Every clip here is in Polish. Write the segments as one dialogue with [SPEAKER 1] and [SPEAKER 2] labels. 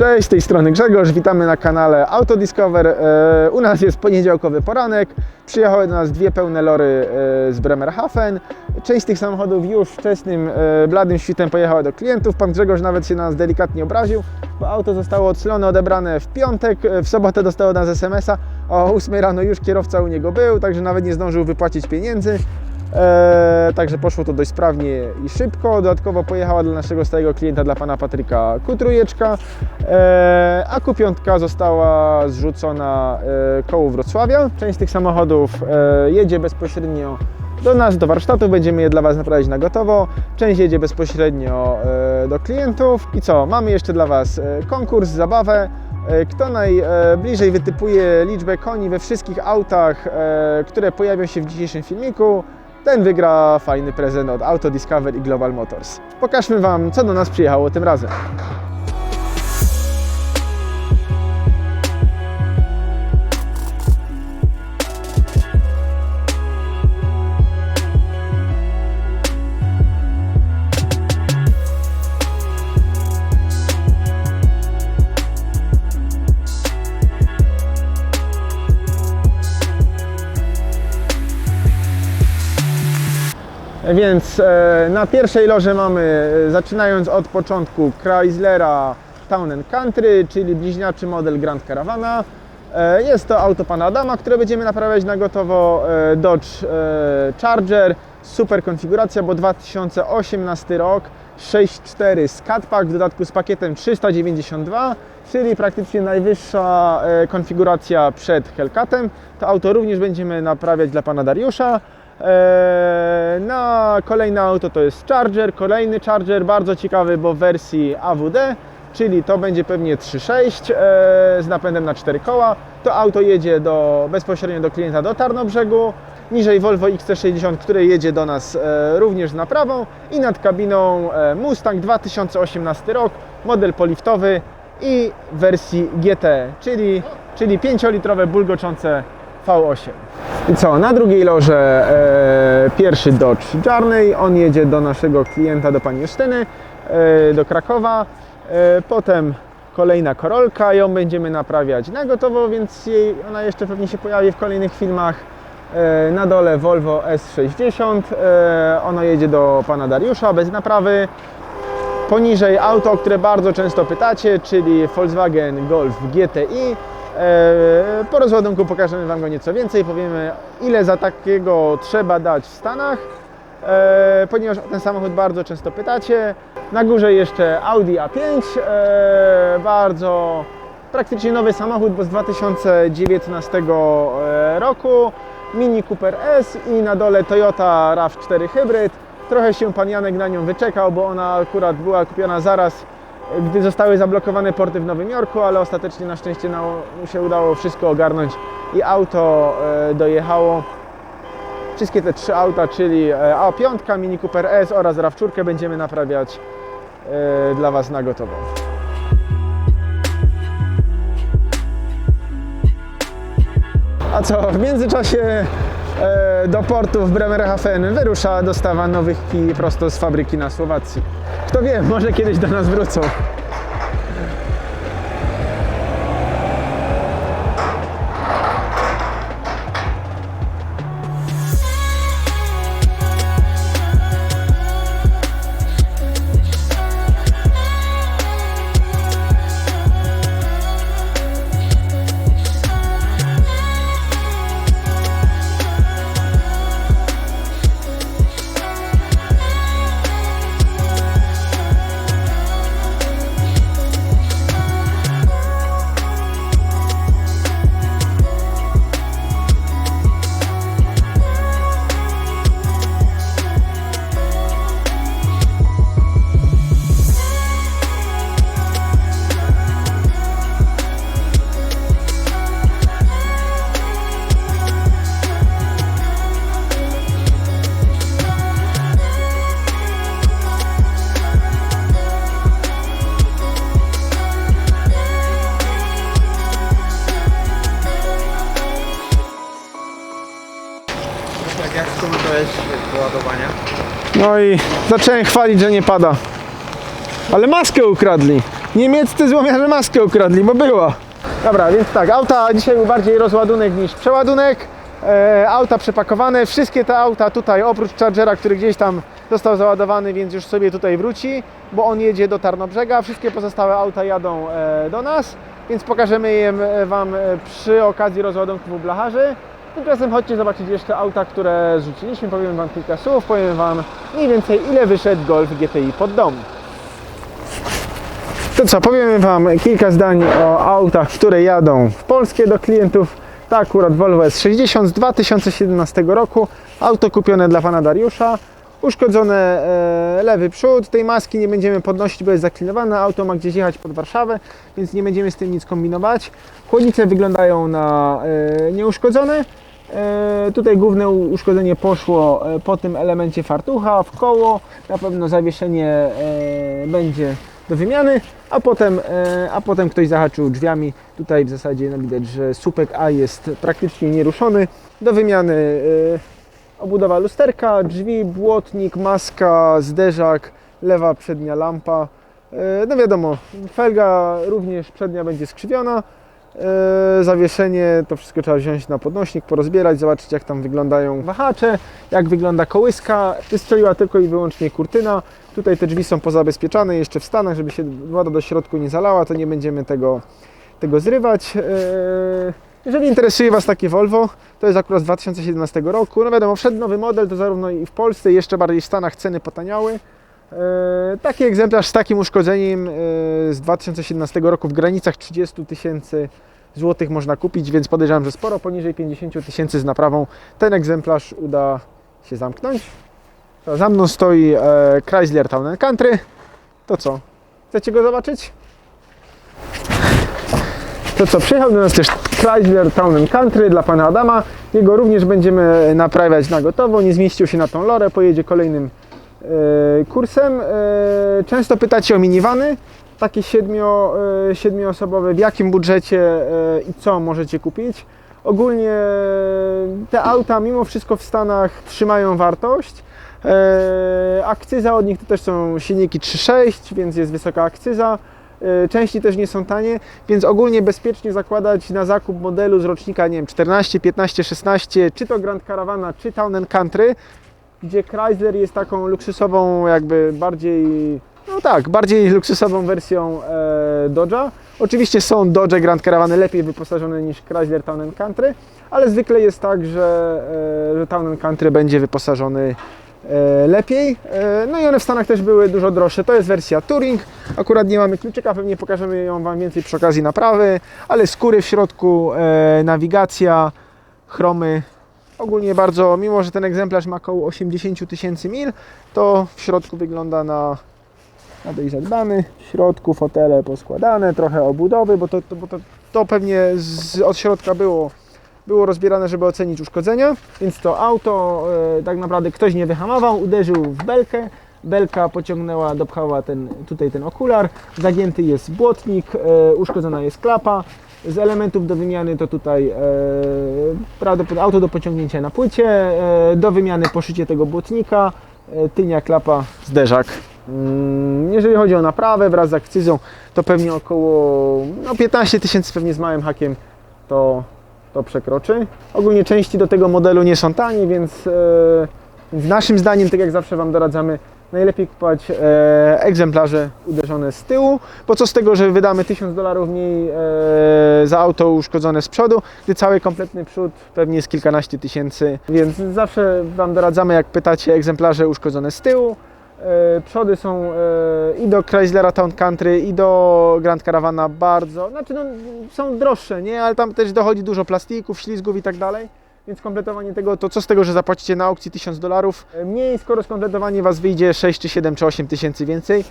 [SPEAKER 1] Cześć, z tej strony Grzegorz, witamy na kanale Autodiscover. E, U nas jest poniedziałkowy poranek. Przyjechały do nas dwie pełne lory e, z Bremerhaven. Część tych samochodów już wczesnym, e, bladym świtem pojechała do klientów. Pan Grzegorz nawet się na nas delikatnie obraził, bo auto zostało odslone, odebrane w piątek. W sobotę dostało nas SMS-a. O 8 rano już kierowca u niego był, także nawet nie zdążył wypłacić pieniędzy. E, także poszło to dość sprawnie i szybko. Dodatkowo pojechała dla naszego stałego klienta, dla pana Patryka Kutrujeczka, e, a Q5 została zrzucona e, koło Wrocławia. Część tych samochodów jedzie bezpośrednio do nas, do warsztatu, będziemy je dla Was naprawiać na gotowo. Część jedzie bezpośrednio do klientów. I co, mamy jeszcze dla Was konkurs, zabawę. Kto najbliżej wytypuje liczbę koni we wszystkich autach, które pojawią się w dzisiejszym filmiku, ten wygra fajny prezent od Auto Discover i Global Motors. Pokażmy Wam, co do nas przyjechało tym razem. Więc e, na pierwszej loży mamy, e, zaczynając od początku, Chryslera Town Country, czyli bliźniaczy model Grand Caravana. E, jest to auto pana Adama, które będziemy naprawiać na gotowo. Dodge Charger, super konfiguracja, bo 2018 rok, 6.4 Scatpack, w dodatku z pakietem 392, czyli praktycznie najwyższa konfiguracja przed Hellcatem. To auto również będziemy naprawiać dla pana Dariusza. Eee, Na kolejne auto to jest Charger, kolejny Charger, bardzo ciekawy, bo w wersji AWD, czyli to będzie pewnie 3.6 eee, z napędem na 4 koła. To auto jedzie do, bezpośrednio do klienta do Tarnobrzegu. Niżej Volvo XC60, które jedzie do nas e, również z naprawą i nad kabiną Mustang 2018 rok, model poliftowy i wersji GT, czyli, czyli 5-litrowe bulgoczące V8. I co, na drugiej loże e, pierwszy Dodge Journey, on jedzie do naszego klienta, do pani Justyny, e, do Krakowa. E, potem kolejna Korolka, ją będziemy naprawiać na gotowo, więc jej, ona jeszcze pewnie się pojawi w kolejnych filmach. E, na dole Volvo S60, e, ono jedzie do pana Dariusza bez naprawy. Poniżej auto, o które bardzo często pytacie, czyli Volkswagen Golf GTI. E, Po rozładunku pokażemy Wam go nieco więcej, powiemy ile za takiego trzeba dać w Stanach, e, ponieważ o ten samochód bardzo często pytacie. Na górze jeszcze Audi A5, e, bardzo praktycznie nowy samochód, bo z 2019 e, roku. Mini Cooper S i na dole Toyota RAV4 Hybrid. Trochę się pan Janek na nią wyczekał, bo ona akurat była kupiona zaraz, gdy zostały zablokowane porty w Nowym Jorku, ale ostatecznie na szczęście na- się udało wszystko ogarnąć i auto e, dojechało. Wszystkie te trzy auta, czyli e, A5, Mini Cooper S oraz RAV4 będziemy naprawiać e, dla Was na gotowo. A co, w międzyczasie do portu w Bremerhaven wyrusza dostawa nowych kij prosto z fabryki na Słowacji. Kto wie, może kiedyś do nas wrócą. I zacząłem chwalić, że nie pada. Ale maskę ukradli. Niemieccy złomiarze maskę ukradli, bo była. Dobra, więc tak, auta dzisiaj był bardziej rozładunek niż przeładunek. E, auta przepakowane, wszystkie te auta tutaj, oprócz Chargera, który gdzieś tam został załadowany, więc już sobie tutaj wróci, bo on jedzie do Tarnobrzega. Wszystkie pozostałe auta jadą e, do nas, więc pokażemy je e, Wam e, przy okazji rozładunków u blacharzy. Tymczasem chodźcie zobaczyć jeszcze auta, które zrzuciliśmy. Powiem Wam kilka słów, powiem Wam mniej więcej ile wyszedł Golf GTI pod dom. To co, powiemy Wam kilka zdań o autach, które jadą w Polskę do klientów. To akurat Volvo S60 z 2017 roku. Auto kupione dla Pana Dariusza. Uszkodzone e, lewy przód. Tej maski nie będziemy podnosić, bo jest zaklinowane. Auto ma gdzieś jechać pod Warszawę, więc nie będziemy z tym nic kombinować. Chłodnice wyglądają na e, nieuszkodzone. E, tutaj główne uszkodzenie poszło po tym elemencie fartucha w koło. Na pewno zawieszenie będzie do wymiany, a potem, a potem ktoś zahaczył drzwiami. Tutaj w zasadzie no, widać, że słupek A jest praktycznie nieruszony. Do wymiany obudowa lusterka, drzwi, błotnik, maska, zderzak, lewa przednia lampa. E, No wiadomo, felga również przednia będzie skrzywiona. E, Zawieszenie, to wszystko trzeba wziąć na podnośnik, porozbierać, zobaczyć jak tam wyglądają wahacze, jak wygląda kołyska. Wystrzeliła tylko i wyłącznie kurtyna. Tutaj te drzwi są pozabezpieczane jeszcze w Stanach, żeby się woda do środku nie zalała, to nie będziemy tego, tego zrywać. Jeżeli interesuje Was takie Volvo, to jest akurat z 2017 roku. No wiadomo, wszedł nowy model, to zarówno i w Polsce, i jeszcze bardziej w Stanach ceny potaniały. E, Taki egzemplarz z takim uszkodzeniem e, z 2017 roku w granicach 30 tysięcy złotych można kupić, więc podejrzewam, że sporo poniżej 50 tysięcy z naprawą ten egzemplarz uda się zamknąć. To za mną stoi e, Chrysler Town Country. To co? Chcecie go zobaczyć? To co, przyjechał do nas też Chrysler Town Country dla pana Adama. Jego również będziemy naprawiać na gotowo. Nie zmieścił się na tą lorę, pojedzie kolejnym e, kursem. E, często pytacie o minivany, takie siedmio, e, siedmioosobowe, w jakim budżecie i co możecie kupić. Ogólnie te auta mimo wszystko w Stanach trzymają wartość. Akcyza od nich to też są silniki 3.6, więc jest wysoka akcyza. E, Części też nie są tanie, więc ogólnie bezpiecznie zakładać na zakup modelu z rocznika, nie wiem, 14, 15, 16, czy to Grand Caravana, czy Town Country, gdzie Chrysler jest taką luksusową, jakby bardziej, no tak, bardziej luksusową wersją e, Dodge'a. Oczywiście są Dodge Grand Caravany lepiej wyposażone niż Chrysler Town Country, ale zwykle jest tak, że, e, że Town Country będzie wyposażony lepiej. E, No i one w Stanach też były dużo droższe. To jest wersja Touring. Akurat nie mamy kluczyka, pewnie pokażemy ją Wam więcej przy okazji naprawy, ale skóry w środku, e, nawigacja, chromy. Ogólnie bardzo, mimo że ten egzemplarz ma około 80 000 tysięcy mil, to w środku wygląda na, na dość zadbany. W środku fotele poskładane, trochę obudowy, bo to, to, bo to, to pewnie z, od środka było było rozbierane, żeby ocenić uszkodzenia, więc to auto e, tak naprawdę ktoś nie wyhamował, uderzył w belkę, belka pociągnęła, dopchała ten, tutaj ten okular, zagięty jest błotnik, e, uszkodzona jest klapa, z elementów do wymiany to tutaj e, prawdopodobnie auto do pociągnięcia na płycie, do wymiany poszycie tego błotnika, tylnia klapa, zderzak. Mm, Jeżeli chodzi o naprawę wraz z akcyzą, to pewnie około no 15 tysięcy pewnie z małym hakiem to, to przekroczy. Ogólnie części do tego modelu nie są tanie, więc w naszym zdaniem, tak jak zawsze Wam doradzamy, najlepiej kupować e, egzemplarze uderzone z tyłu, bo co z tego, że wydamy 1000 dolarów mniej e, za auto uszkodzone z przodu, gdy cały kompletny przód pewnie jest kilkanaście tysięcy, więc zawsze Wam doradzamy, jak pytacie egzemplarze uszkodzone z tyłu, Przody są e, i do Chryslera Town Country, i do Grand Caravana bardzo, znaczy no, są droższe, nie? Ale tam też dochodzi dużo plastików, ślizgów i tak dalej. Więc kompletowanie tego, to co z tego, że zapłacicie na aukcji 1000 dolarów? E, Mniej, skoro skompletowanie Was wyjdzie 6 czy 7 czy 8 tysięcy więcej.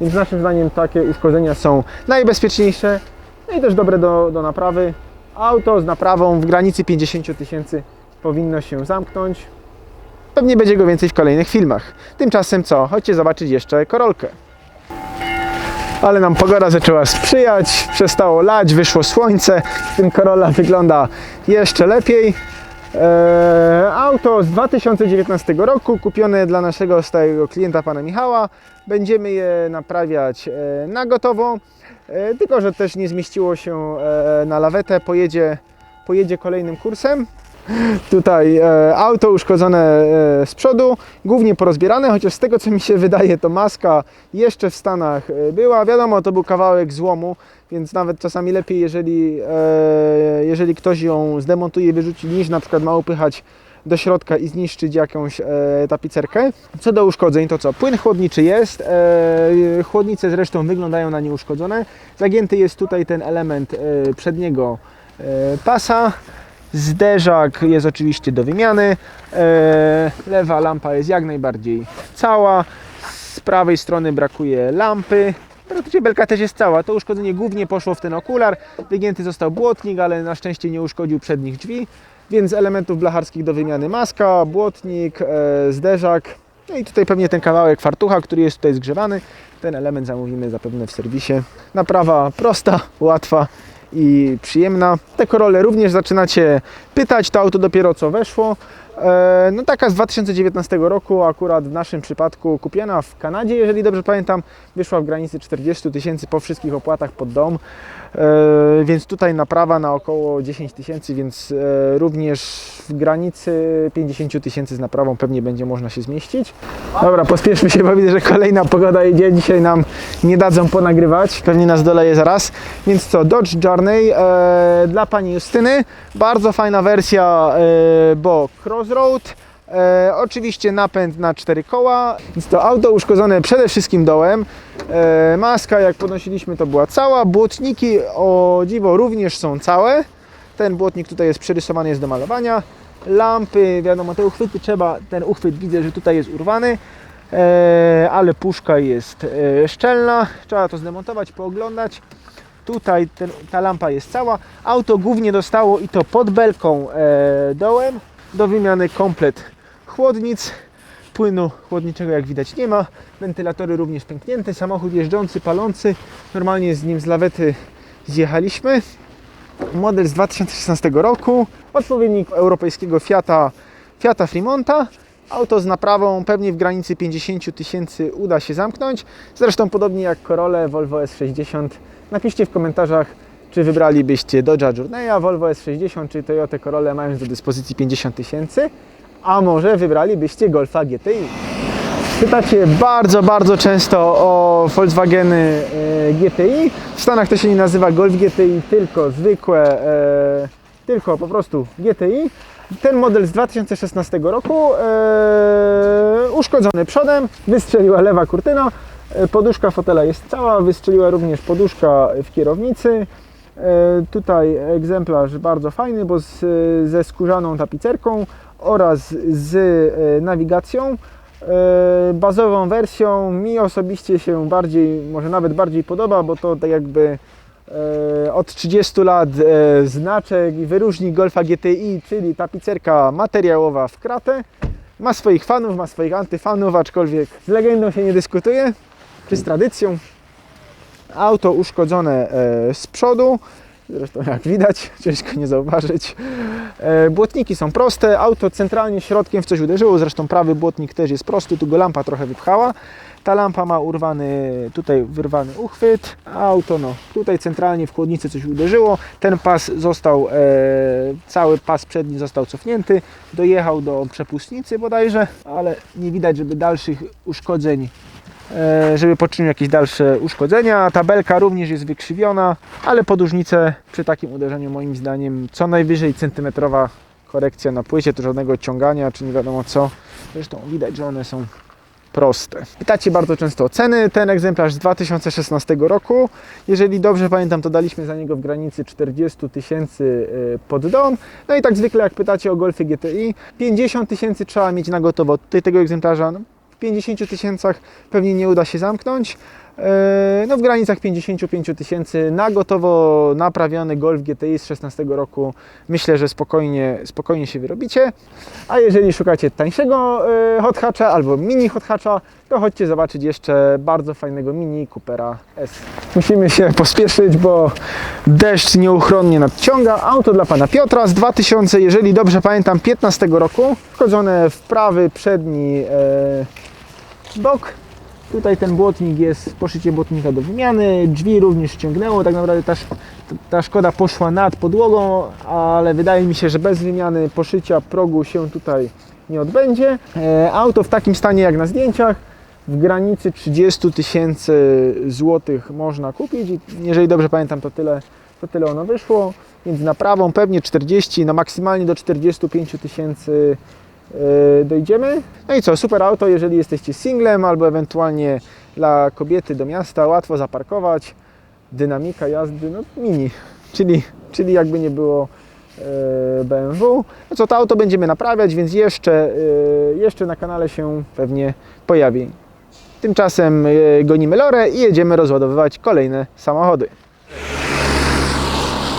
[SPEAKER 1] Więc naszym zdaniem takie uszkodzenia są najbezpieczniejsze, no i też dobre do, do naprawy. Auto z naprawą w granicy 50 tysięcy powinno się zamknąć. Pewnie będzie go więcej w kolejnych filmach. Tymczasem co? Chodźcie zobaczyć jeszcze korolkę. Ale nam pogoda zaczęła sprzyjać, przestało lać, wyszło słońce, tym Corolla wygląda jeszcze lepiej. Eee, auto z 2019 roku, kupione dla naszego stałego klienta, pana Michała. Będziemy je naprawiać e, na gotowo. e, tylko że też nie zmieściło się e, na lawetę, pojedzie, pojedzie kolejnym kursem. Tutaj e, auto uszkodzone e, z przodu, głównie porozbierane, chociaż z tego co mi się wydaje, to maska jeszcze w Stanach e, była. Wiadomo, to był kawałek złomu, więc nawet czasami lepiej, jeżeli, e, jeżeli ktoś ją zdemontuje wyrzuci, niż na przykład ma upychać do środka i zniszczyć jakąś e, tapicerkę. Co do uszkodzeń, to co? Płyn chłodniczy jest, e, chłodnice zresztą wyglądają na nieuszkodzone. Zagięty jest tutaj ten element e, przedniego e, pasa. Zderzak jest oczywiście do wymiany. E, lewa lampa jest jak najbardziej cała. Z prawej strony brakuje lampy. Praktycznie belka też jest cała. To uszkodzenie głównie poszło w ten okular. Wygięty został błotnik, ale na szczęście nie uszkodził przednich drzwi. Więc elementów blacharskich do wymiany maska, błotnik, e, zderzak. No i tutaj pewnie ten kawałek fartucha, który jest tutaj zgrzewany. Ten element zamówimy zapewne w serwisie. Naprawa prosta, łatwa i przyjemna. Te korole również zaczynacie pytać, to auto dopiero co weszło. E, No taka z 2019 roku, akurat w naszym przypadku kupiona w Kanadzie, jeżeli dobrze pamiętam, wyszła w granicy 40 tysięcy po wszystkich opłatach pod dom, E, więc tutaj naprawa na około 10 tysięcy, więc e, również w granicy 50 tysięcy z naprawą pewnie będzie można się zmieścić. Dobra, pospieszmy się, bo widzę, że kolejna pogoda idzie, dzisiaj nam nie dadzą ponagrywać, pewnie nas doleje zaraz. Więc co, Dodge Journey e, dla Pani Justyny, bardzo fajna wersja, e, bo Crossroad, E, oczywiście napęd na cztery koła. Więc to auto uszkodzone przede wszystkim dołem. E, maska, jak podnosiliśmy, to była cała. Błotniki, o dziwo, również są całe. Ten błotnik tutaj jest przerysowany, jest do malowania. Lampy, wiadomo, te uchwyty trzeba, ten uchwyt widzę, że tutaj jest urwany. E, ale puszka jest e, szczelna. Trzeba to zdemontować, pooglądać. Tutaj ten, ta lampa jest cała. Auto głównie dostało i to pod belką e, dołem. Do wymiany komplet chłodnic. Płynu chłodniczego jak widać nie ma. Wentylatory również pęknięte. Samochód jeżdżący, palący. Normalnie z nim z lawety zjechaliśmy. Model z 2016 roku. Odpowiednik europejskiego Fiata, Fiata Fremonta. Auto z naprawą pewnie w granicy 50 tysięcy uda się zamknąć. Zresztą podobnie jak Corolla Volvo S60. Napiszcie w komentarzach, czy wybralibyście Dodge'a Journeya, Volvo S60 czy Toyota Corolla mając do dyspozycji 50 tysięcy, a może wybralibyście Golfa GTI. Pytacie bardzo, bardzo często o Volkswageny e, GTI. W Stanach to się nie nazywa Golf GTI, tylko zwykłe, e, tylko po prostu GTI. Ten model z 2016 roku, e, uszkodzony przodem, wystrzeliła lewa kurtyna, poduszka fotela jest cała, wystrzeliła również poduszka w kierownicy. E, Tutaj egzemplarz bardzo fajny, bo z, ze skórzaną tapicerką oraz z e, nawigacją. E, Bazową wersją mi osobiście się bardziej, może nawet bardziej podoba, bo to tak jakby e, od 30 lat e, znaczek i wyróżnik Golfa GTI, czyli tapicerka materiałowa w kratę. Ma swoich fanów, ma swoich antyfanów, aczkolwiek z legendą się nie dyskutuje, czy z tradycją. Auto uszkodzone e, z przodu, zresztą jak widać, ciężko nie zauważyć. E, Błotniki są proste, auto centralnie środkiem w coś uderzyło, zresztą prawy błotnik też jest prosty, tu go lampa trochę wypchała. Ta lampa ma urwany, tutaj wyrwany uchwyt, auto no, tutaj centralnie w chłodnicy coś uderzyło, ten pas został, e, cały pas przedni został cofnięty, dojechał do przepustnicy bodajże, ale nie widać, żeby dalszych uszkodzeń żeby poczynił jakieś dalsze uszkodzenia. Tabelka również jest wykrzywiona, ale podłużnice przy takim uderzeniu moim zdaniem co najwyżej centymetrowa korekcja na płycie, to żadnego odciągania czy nie wiadomo co. Zresztą widać, że one są proste. Pytacie bardzo często o ceny. Ten egzemplarz z 2016 roku. Jeżeli dobrze pamiętam, to daliśmy za niego w granicy 40 tysięcy e, pod dom. No i tak zwykle jak pytacie o Golfy GTI, 50 tysięcy trzeba mieć na gotowo. Tutaj tego egzemplarza no, 50 tysiącach pewnie nie uda się zamknąć. E, No w granicach 55 tysięcy na gotowo naprawiony Golf GTI z 16 roku myślę, że spokojnie, spokojnie się wyrobicie. A jeżeli szukacie tańszego e, hot hatcha albo mini hot hatcha, to chodźcie zobaczyć jeszcze bardzo fajnego mini Coopera S. Musimy się pospieszyć, bo deszcz nieuchronnie nadciąga. Auto dla pana Piotra z 2000, jeżeli dobrze pamiętam, 15 roku. Wchodzone w prawy przedni e, bok. Tutaj ten błotnik jest, poszycie błotnika do wymiany, drzwi również ściągnęło, tak naprawdę ta, ta szkoda poszła nad podłogą, ale wydaje mi się, że bez wymiany poszycia progu się tutaj nie odbędzie. E, auto w takim stanie jak na zdjęciach, w granicy 30 tysięcy złotych można kupić. Jeżeli dobrze pamiętam, to tyle, to tyle ono wyszło. Więc naprawą pewnie 40, no maksymalnie do 45 tysięcy dojdziemy. No i co, super auto, jeżeli jesteście singlem albo ewentualnie dla kobiety do miasta, łatwo zaparkować. Dynamika jazdy, no mini, czyli, czyli jakby nie było e, BMW. No co, to auto będziemy naprawiać, więc jeszcze, e, jeszcze na kanale się pewnie pojawi. Tymczasem e, gonimy lorę i jedziemy rozładowywać kolejne samochody.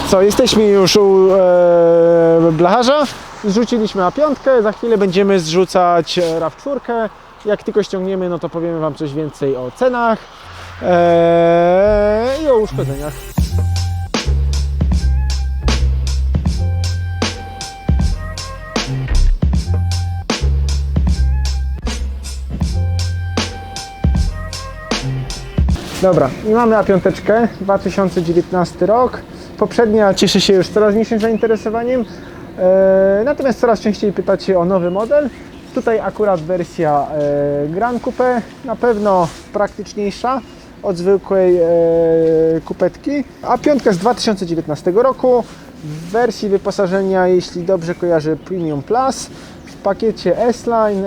[SPEAKER 1] Co, jesteśmy już u e, blacharza. Zrzuciliśmy na piątkę, za chwilę będziemy zrzucać e, RAV4. Jak tylko ściągniemy, no to powiemy Wam coś więcej o cenach e, i o uszkodzeniach. Dobra, i mamy A5, 2019 rok. Poprzednia cieszy się już coraz mniejszym zainteresowaniem, e, natomiast coraz częściej pytacie o nowy model. Tutaj akurat wersja e, Grand Coupe, na pewno praktyczniejsza od zwykłej e, kupetki. A5 z 2019 roku, w wersji wyposażenia, jeśli dobrze kojarzę, Premium Plus, w pakiecie S-Line,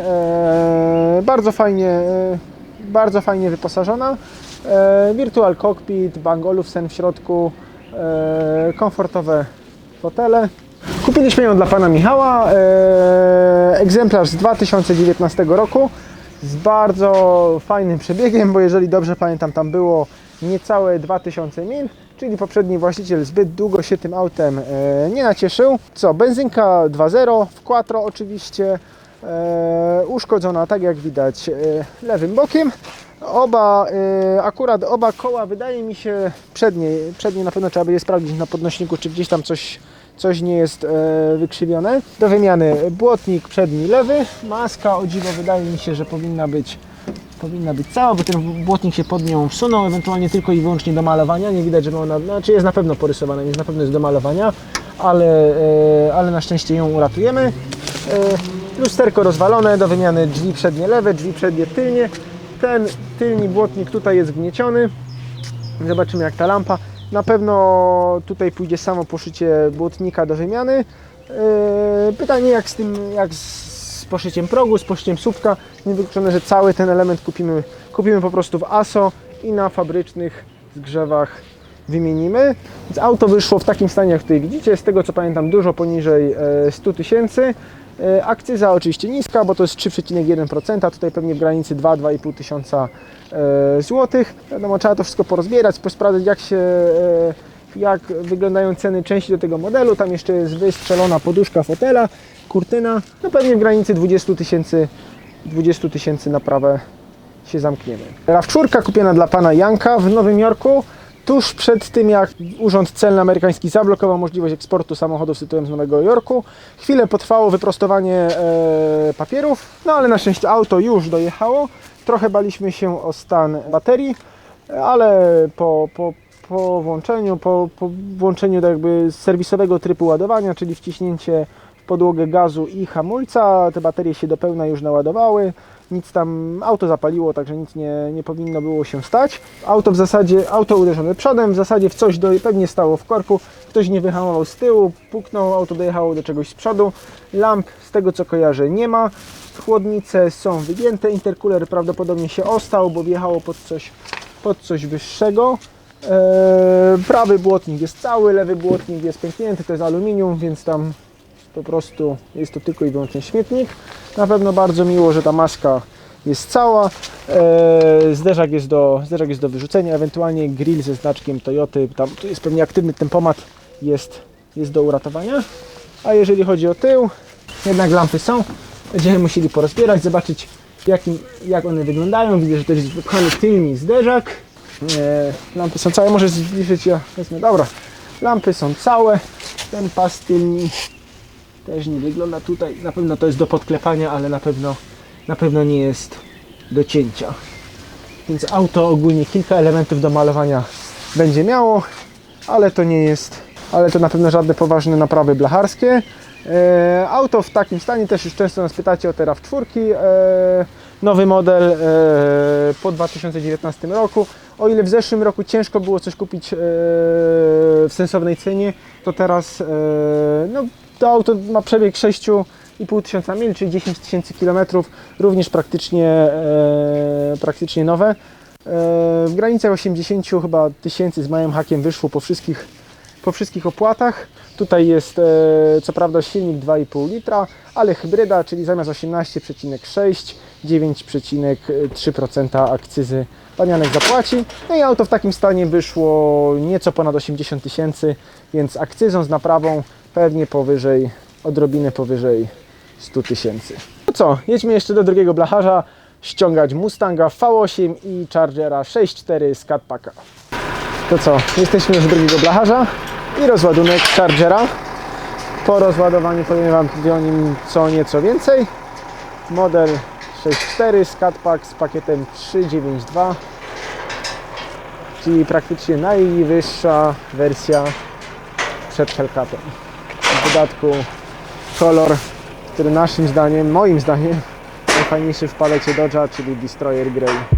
[SPEAKER 1] bardzo fajnie, bardzo fajnie wyposażona. Virtual Cockpit, Bang Olufsen w środku, komfortowe fotele. Kupiliśmy ją dla pana Michała. E, egzemplarz z 2019 roku z bardzo fajnym przebiegiem, bo jeżeli dobrze pamiętam, tam było niecałe 2000 mil, czyli poprzedni właściciel zbyt długo się tym autem e, nie nacieszył. Co, benzynka 2.0 w quattro oczywiście, e, uszkodzona tak jak widać e, lewym bokiem. Oba, e, akurat oba koła wydaje mi się przednie, przednie na pewno trzeba będzie sprawdzić na podnośniku, czy gdzieś tam coś, coś nie jest e, wykrzywione. Do wymiany błotnik przedni lewy, maska o dziwo wydaje mi się, że powinna być powinna być cała, bo ten błotnik się pod nią wsunął, ewentualnie tylko i wyłącznie do malowania. Nie widać, że ona, znaczy jest na pewno porysowana, więc na pewno jest do malowania, ale, e, ale na szczęście ją uratujemy. E, lusterko rozwalone, do wymiany drzwi przednie lewe, drzwi przednie tylnie. Ten tylni błotnik tutaj jest wgnieciony. Zobaczymy jak ta lampa. Na pewno tutaj pójdzie samo poszycie błotnika do wymiany. Yy, Pytanie jak z tym, jak z poszyciem progu, z poszyciem słupka. Niewykluczone, że cały ten element kupimy, kupimy po prostu w ASO i na fabrycznych zgrzewach wymienimy. Więc auto wyszło w takim stanie, jak tutaj widzicie. Z tego co pamiętam, dużo poniżej e, 100 tysięcy. E, Akcyza oczywiście niska, bo to jest 3,1%, tutaj pewnie w granicy 2-2,5 tysiąca e, złotych. Wiadomo, trzeba to wszystko porozbierać, posprawdzać jak się, e, jak wyglądają ceny części do tego modelu. Tam jeszcze jest wystrzelona poduszka fotela, kurtyna. No pewnie w granicy 20 tysięcy 20 tysięcy naprawę się zamkniemy. RAV4 kupiona dla pana Janka w Nowym Jorku. Tuż przed tym, jak Urząd Celny Amerykański zablokował możliwość eksportu samochodów z tytułem z Nowego Jorku, chwilę potrwało wyprostowanie e, papierów, no ale na szczęście auto już dojechało. Trochę baliśmy się o stan baterii, ale po, po, po włączeniu, po, po włączeniu jakby serwisowego trybu ładowania, czyli wciśnięcie w podłogę gazu i hamulca, te baterie się do pełna już naładowały. Nic tam, auto zapaliło, także nic nie, nie powinno było się stać. Auto w zasadzie, auto uderzone przodem, w zasadzie w coś do, pewnie stało w korku. Ktoś nie wyhamował z tyłu, puknął, auto dojechało do czegoś z przodu. Lamp, z tego co kojarzę, nie ma. Chłodnice są wygięte, intercooler prawdopodobnie się ostał, bo wjechało pod coś, pod coś wyższego. Eee, prawy błotnik jest cały, lewy błotnik jest pęknięty, to jest aluminium, więc tam po prostu jest to tylko i wyłącznie śmietnik. Na pewno bardzo miło, że ta maska jest cała. Eee, zderzak, jest do, zderzak jest do wyrzucenia, ewentualnie grill ze znaczkiem Toyoty. Tam tu jest pewnie aktywny tempomat, jest, jest do uratowania. A jeżeli chodzi o tył, jednak lampy są. Będziemy musieli porozbierać, zobaczyć jakim, jak one wyglądają. Widzę, że też jest wypchany tylny zderzak. E, lampy są całe, może zbliżyć ja wezmę. Dobra, lampy są całe. Ten pas tylni też nie wygląda tutaj. Na pewno to jest do podklepania, ale na pewno, na pewno nie jest do cięcia. Więc auto ogólnie kilka elementów do malowania będzie miało, ale to nie jest, ale to na pewno żadne poważne naprawy blacharskie. E, auto w takim stanie, też już często nas pytacie o te RAV4, e, nowy model e, po 2019 roku. O ile w zeszłym roku ciężko było coś kupić w sensownej cenie, to teraz no, to auto ma przebieg 6,5 tysiąca mil, czyli 10 tysięcy kilometrów, również praktycznie, e, praktycznie nowe. E, w granicach 80 chyba tysięcy z małym hakiem wyszło po wszystkich, po wszystkich opłatach. Tutaj jest e, co prawda silnik 2,5 litra, ale hybryda, czyli zamiast 18,6 9,3% akcyzy Panianek zapłaci. No i auto w takim stanie wyszło nieco ponad 80 tysięcy, więc akcyzą z naprawą pewnie powyżej, odrobinę powyżej 100 tysięcy. No co, jedźmy jeszcze do drugiego blacharza, ściągać Mustanga V8 i Chargera 6.4 z Catpacka. To co, jesteśmy już drugiego blacharza i rozładunek Chargera. Po rozładowaniu powiem Wam o nim co nieco więcej. Model 6.4 z Catpack z pakietem 392 czyli praktycznie najwyższa wersja przed Hellcatem. W dodatku kolor, który naszym zdaniem, moim zdaniem, najfajniejszy w palecie Dodge'a, czyli Destroyer Grey.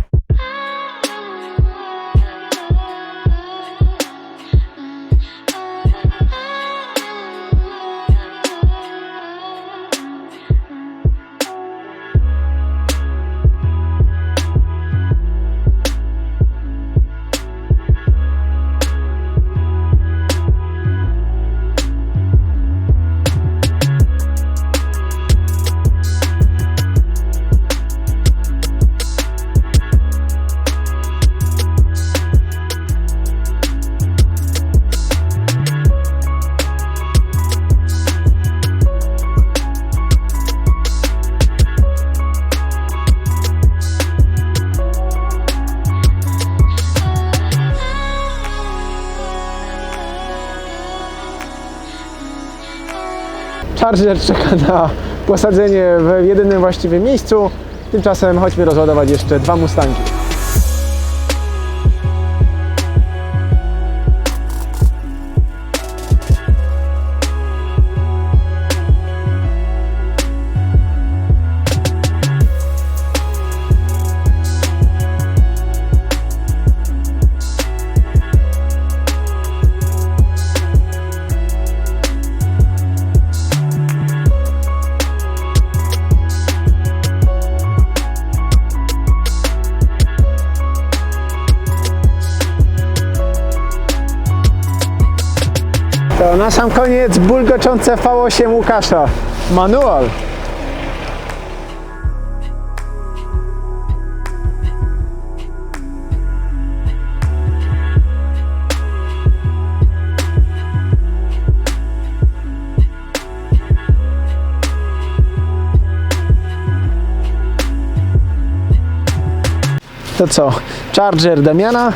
[SPEAKER 1] Charger czeka na posadzenie w jedynym właściwym miejscu. Tymczasem chodźmy rozładować jeszcze dwa Mustangi. Na sam koniec bulgoczące V8 Łukasza. Manual. To co? Charger Damiana.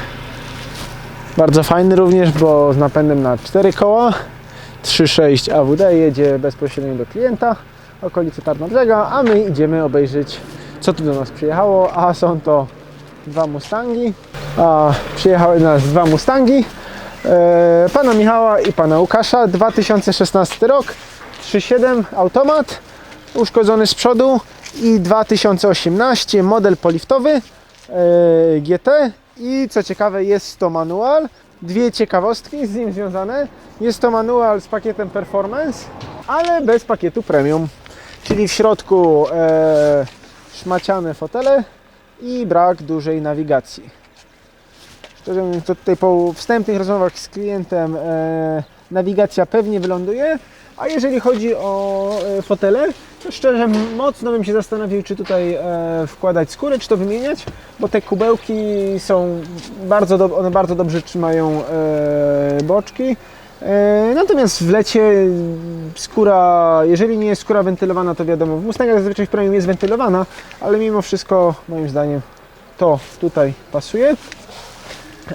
[SPEAKER 1] Bardzo fajny również, bo z napędem na 4 koła. 3.6 AWD jedzie bezpośrednio do klienta, okolice Tarnobrzega, a my idziemy obejrzeć co tu do nas przyjechało, a są to dwa Mustangi, a przyjechały do nas dwa Mustangi, e, pana Michała i pana Łukasza, 2016 rok, 3.7 automat, uszkodzony z przodu i 2018 model poliftowy e, GT i co ciekawe jest to manual. Dwie ciekawostki z nim związane. Jest to manual z pakietem Performance, ale bez pakietu Premium. Czyli w środku e, szmaciane fotele i brak dużej nawigacji. Szczerze mówiąc, to tutaj po wstępnych rozmowach z klientem e, nawigacja pewnie wyląduje, a jeżeli chodzi o e, fotele, szczerze mocno bym się zastanowił, czy tutaj e, wkładać skórę, czy to wymieniać, bo te kubełki są bardzo, do, one bardzo dobrze trzymają e, boczki. E, Natomiast w lecie skóra, jeżeli nie jest skóra wentylowana, to wiadomo, w Mustangach zazwyczaj w premium jest wentylowana, ale mimo wszystko moim zdaniem to tutaj pasuje.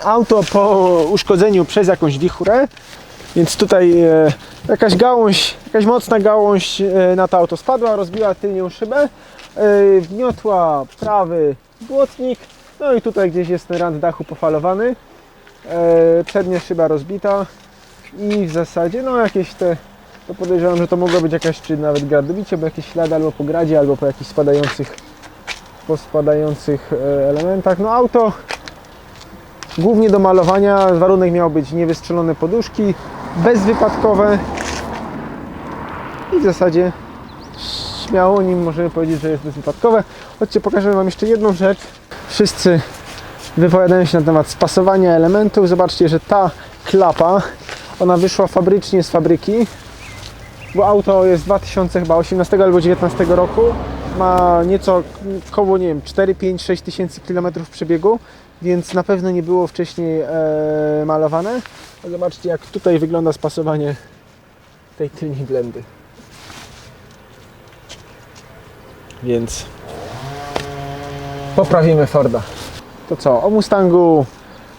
[SPEAKER 1] Auto po uszkodzeniu przez jakąś wichurę, więc tutaj e, jakaś gałąź, jakaś mocna gałąź e, na to auto spadła, rozbiła tylnią szybę, e, wgniotła prawy błotnik, No i tutaj gdzieś jest ten rand dachu pofalowany. E, przednia szyba rozbita i w zasadzie no jakieś te, to podejrzewam, że to mogło być jakaś czy nawet gradobicie, bo jakieś ślady albo po gradzie, albo po jakichś spadających po spadających e, elementach. No auto głównie do malowania, warunek miał być niewystrzelone poduszki, bezwypadkowe i w zasadzie śmiało nim możemy powiedzieć, że jest bezwypadkowe. Chodźcie, pokażę Wam jeszcze jedną rzecz. Wszyscy wypowiadają się na temat spasowania elementów. Zobaczcie, że ta klapa, ona wyszła fabrycznie z fabryki, bo auto jest 2018 albo 19 roku. Ma nieco koło, nie wiem, 4, 5, 6 tysięcy kilometrów przebiegu, więc na pewno nie było wcześniej e, malowane. Zobaczcie, jak tutaj wygląda spasowanie tej tylnej blendy. Więc poprawimy Forda. To co, o Mustangu,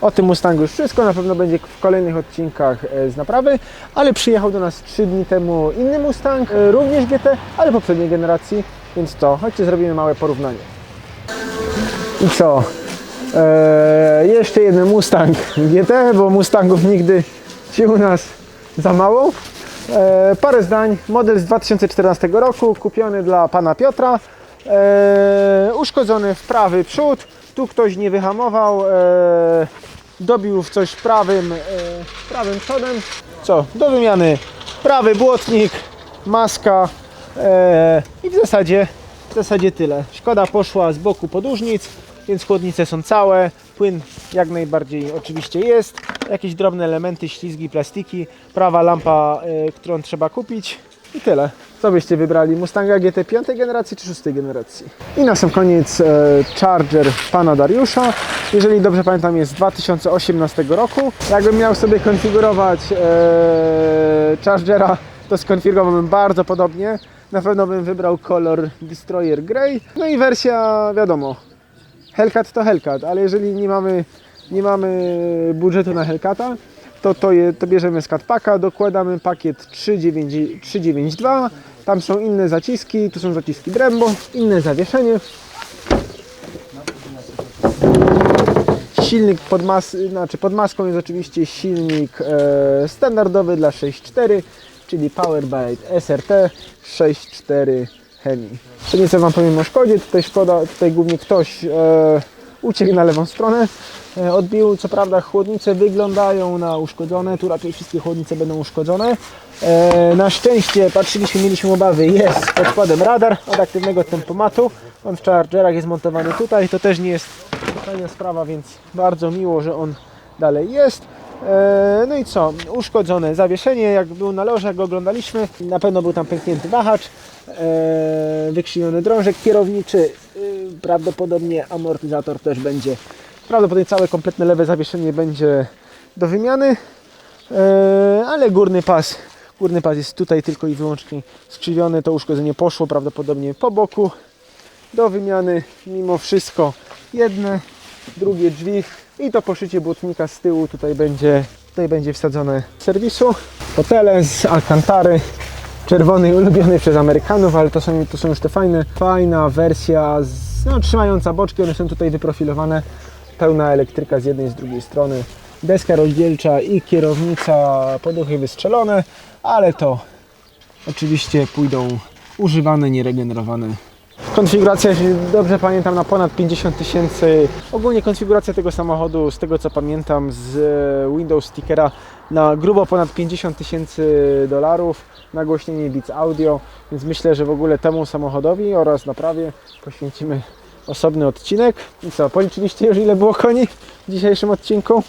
[SPEAKER 1] o tym Mustangu już wszystko, na pewno będzie w kolejnych odcinkach e, z naprawy, ale przyjechał do nas 3 dni temu inny Mustang, e, również GT, ale poprzedniej generacji, więc to, chodźcie zrobimy małe porównanie. I co? E, jeszcze jeden Mustang GT, bo Mustangów nigdy się u nas za mało. E, parę zdań. Model z 2014 roku, kupiony dla pana Piotra. E, uszkodzony w prawy przód. Tu ktoś nie wyhamował. E, dobił w coś prawym, e, prawym przodem. Co? Do wymiany prawy błotnik, maska e, i w zasadzie, w zasadzie tyle. Szkoda poszła z boku podłużnic, więc chłodnice są całe. Płyn jak najbardziej oczywiście jest. Jakieś drobne elementy, ślizgi, plastiki. Prawa lampa, e, którą trzeba kupić. I tyle. Co byście wybrali? Mustanga GT 5 generacji czy 6 generacji? I na sam koniec e, Charger pana Dariusza. Jeżeli dobrze pamiętam jest z 2018 roku. Jakbym miał sobie konfigurować e, Chargera, to skonfigurowałbym bardzo podobnie. Na pewno bym wybrał kolor Destroyer Grey. No i wersja wiadomo, Hellcat to Hellcat, ale jeżeli nie mamy, nie mamy budżetu na Hellcata, to, to, je, to bierzemy z Catpacka, dokładamy pakiet 392, 392, tam są inne zaciski, tu są zaciski Brembo, inne zawieszenie. Silnik pod, mas, znaczy pod maską jest oczywiście silnik e, standardowy dla 6.4, czyli Powerbyte SRT 6.4 Hemi. To nieco Wam powiem o Szkodzie, tutaj Szkoda, tutaj głównie ktoś e, uciekł na lewą stronę, e, odbił, co prawda chłodnice wyglądają na uszkodzone, tu raczej wszystkie chłodnice będą uszkodzone. E, na szczęście patrzyliśmy, mieliśmy obawy, jest pod spodem radar od aktywnego tempomatu, on w Chargerach jest montowany tutaj, to też nie jest fajna sprawa, więc bardzo miło, że on dalej jest. E, No i co? Uszkodzone zawieszenie, jak był na jak go oglądaliśmy, na pewno był tam pęknięty wahacz, e, wykrzywiony drążek kierowniczy, y, prawdopodobnie amortyzator też będzie, prawdopodobnie całe kompletne lewe zawieszenie będzie do wymiany, e, ale górny pas, górny pas jest tutaj tylko i wyłącznie skrzywiony, to uszkodzenie poszło prawdopodobnie po boku. Do wymiany, mimo wszystko jedne, drugie drzwi i to poszycie błotnika z tyłu. Tutaj będzie, tutaj będzie wsadzone z serwisu. Fotele z Alcantary, czerwony ulubiony przez Amerykanów, ale to są, to są już te fajne, fajna wersja z, no, trzymająca boczki, one są tutaj wyprofilowane, pełna elektryka z jednej i z drugiej strony, deska rozdzielcza i kierownica, poduchy wystrzelone, ale to oczywiście pójdą używane, nieregenerowane Konfiguracja, dobrze pamiętam, na ponad 50 tysięcy. Ogólnie konfiguracja tego samochodu, z tego co pamiętam, z Windows Stickera na grubo ponad 50 tysięcy dolarów. Nagłośnienie Beats Audio, więc myślę, że w ogóle temu samochodowi oraz naprawie poświęcimy osobny odcinek. I co, policzyliście już ile było koni w dzisiejszym odcinku?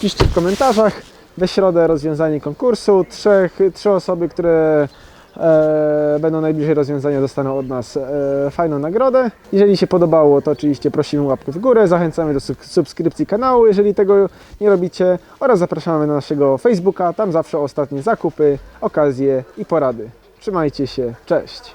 [SPEAKER 1] Piszcie w komentarzach. We środę rozwiązanie konkursu. Trzech, trzy osoby, które e, będą najbliżej rozwiązania, dostaną od nas e, fajną nagrodę. Jeżeli się podobało, to oczywiście prosimy łapkę w górę. Zachęcamy do sub- subskrypcji kanału, jeżeli tego nie robicie. Oraz zapraszamy na naszego Facebooka. Tam zawsze ostatnie zakupy, okazje i porady. Trzymajcie się. Cześć.